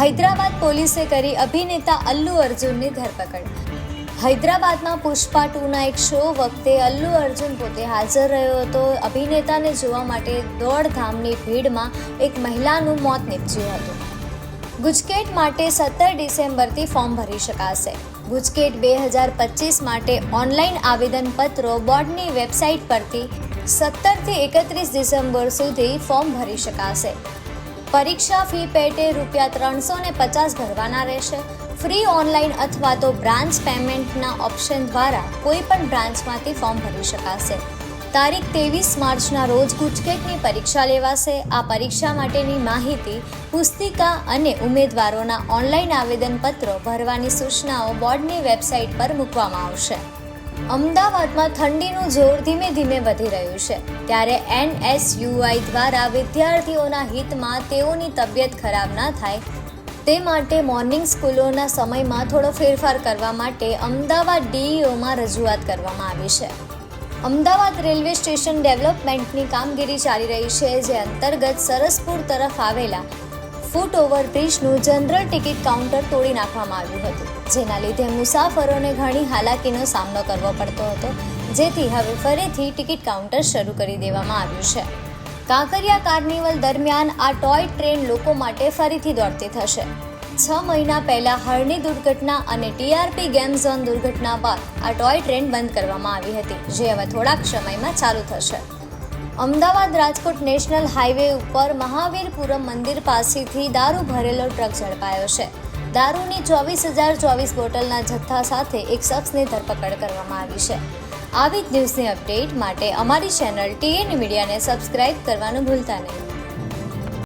હૈદરાબાદ પોલીસે કરી અભિનેતા અલ્લુ અર્જુનની ધરપકડ. હૈદરાબાદમાં પુષ્પા ટુના એક શો વખતે અલ્લુ અર્જુન પોતે હાજર રહ્યો હતો. અભિનેતાને જોવા માટે દોડધામની ભીડમાં એક મહિલાનું મોત નીપજ્યું હતું. ગુજકેટ માટે સત્તર ડિસેમ્બરથી ફોર્મ ભરી શકાશે. ગુજકેટ બે હજાર પચીસ માટે ઓનલાઈન આવેદનપત્રો બોર્ડની વેબસાઇટ પરથી સત્તરથી એકત્રીસ ડિસેમ્બર સુધી ફોર્મ ભરી શકાશે. પરીક્ષા ફી પેટે રૂપિયા ત્રણસો ને પચાસ ભરવાના રહેશે. ફ્રી ઓનલાઈન અથવા તો બ્રાન્ચ પેમેન્ટના ઓપ્શન દ્વારા કોઈ પણ બ્રાન્ચમાંથી ફોર્મ ભરી શકાશે. તારીખ ત્રેવીસ માર્ચના રોજ ગુજકેટની પરીક્ષા લેવાશે. આ પરીક્ષા માટેની માહિતી, પુસ્તિકા અને ઉમેદવારોના ઓનલાઈન આવેદનપત્રો ભરવાની સૂચનાઓ બોર્ડની વેબસાઇટ પર મૂકવામાં આવશે. અમદાવાદમાં ઠંડીનું જોર ધીમે ધીમે વધી રહ્યું છે. ત્યારે એનએસયુઆઈ દ્વારા વિદ્યાર્થીઓના હિતમાં તેઓની તબિયત ખરાબ ના થાય, તે માટે મોર્નિંગ સ્કૂલોના સમયમાં થોડો ફેરફાર કરવા માટે અમદાવાદ ડીઈઓમાં રજૂઆત કરવામાં આવી છે. અમદાવાદ રેલવે સ્ટેશન ડેવલપમેન્ટની કામગીરી ચાલી રહી છે, જે અંતર્ગત સરસપુર તરફ આવેલા ફૂટ ઓવરબ્રિજનું જનરલ ટિકિટ કાઉન્ટર તોડી નાખવામાં આવ્યું હતું, જેના લીધે મુસાફરોને ઘણી હાલાકીનો સામનો કરવો પડતો હતો. જેથી હવે ફરીથી ટિકિટ કાઉન્ટર શરૂ કરી દેવામાં આવ્યું છે. કાંકરિયા કાર્નિવલ દરમિયાન આ ટોય ટ્રેન લોકો માટે ફરીથી દોડતી થશે. છ મહિના પહેલા હળની દુર્ઘટના અને ટીઆરપી ગેમ ઝોન દુર્ઘટના બાદ આ ટોય ટ્રેન બંધ કરવામાં આવી હતી, જે હવે થોડાક સમયમાં ચાલુ થશે. અમદાવાદ રાજકોટ નેશનલ હાઈવે ઉપર મહાવીરપુરમ મંદિર પાસેથી દારૂ ભરેલો ટ્રક ઝડપાયો છે. દારૂની ચોવીસ હજાર ચોવીસ બોટલના જથ્થા સાથે એક શખ્સની ધરપકડ કરવામાં આવી છે. આવી જ ન્યૂઝની અપડેટ માટે અમારી ચેનલ ટીએન મીડિયાને સબસ્ક્રાઇબ કરવાનું ભૂલતા નહીં.